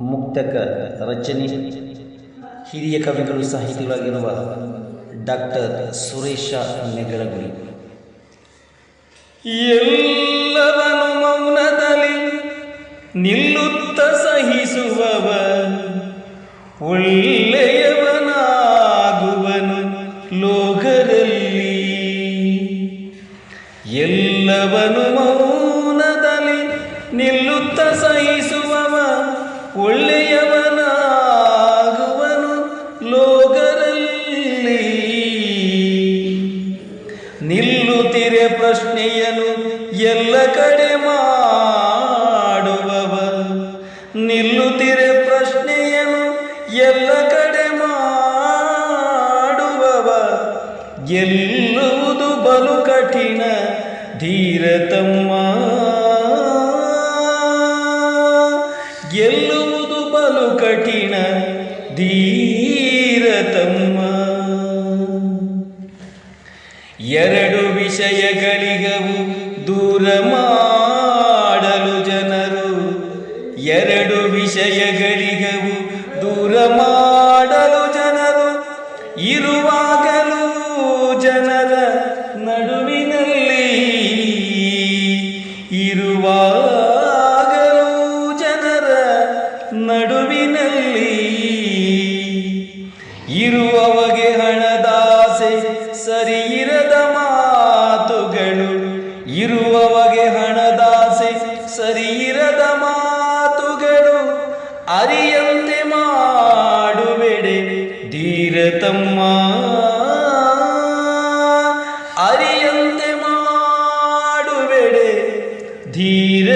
ಮುಕ್ತಕ ರಚನೆ. ಹಿರಿಯ ಕವಿಗಳು ಸಾಹಿತಿಗಳಾಗಿರುವ ಡಾಕ್ಟರ್ ಸುರೇಶ ನೆಗಳಗುಳಿ ಎಲ್ಲವನು ಮೌನದಲ್ಲಿ ನಿಲ್ಲುತ್ತ ಸಹಿಸುವವ, ಒಳ್ಳೆಯವನಾಗುವನು ಲೋಕದಲ್ಲಿ. ಎಲ್ಲವನು ಮೌನದಲ್ಲಿ ನಿಲ್ಲುತ್ತ ಸಹಿಸುವವ ಪ್ರಶ್ನೆಯನು ಎಲ್ಲ ಕಡೆ ಮಾಡುವವ ನಿಲ್ಲುತ್ತಿರೆ ಪ್ರಶ್ನೆಯನು ಎಲ್ಲ ಕಡೆ ಮಾಡುವವ. ಎಲ್ಲುವುದು ಬಲು ಕಠಿಣ, ಧೀರತಮ್ಮ. ಗೆಲ್ಲುವುದು ಬಲು ಕಠಿಣ, ಧೀರತಮ್ಮ. ಎರಡು ವಿಷಯಗಳಿಗವು ದೂರ ಮಾಡಲು ಜನರು. ಎರಡು ವಿಷಯಗಳಿಗವು ದೂರ ಮಾಡಲು ಜನರು. ಇರುವಾಗಲೂ ಜನರ ನಡುವಿನಲ್ಲಿ ಇರುವಾಗಲೂ ಜನರ ನಡುವಿನಲ್ಲಿ ಇರುವವಗೆ ಹಣದಾಸೆ ಸರಿಯಿರದ ಸರಿಯಿರದ ಮಾತುಗಳು ಅರಿಯಂತೆ ಮಾಡುವೆಡೆ ಧೀರತಮ್ಮ. ಅರಿಯಂತೆ ಮಾಡುವೆಡೆ ಧೀರ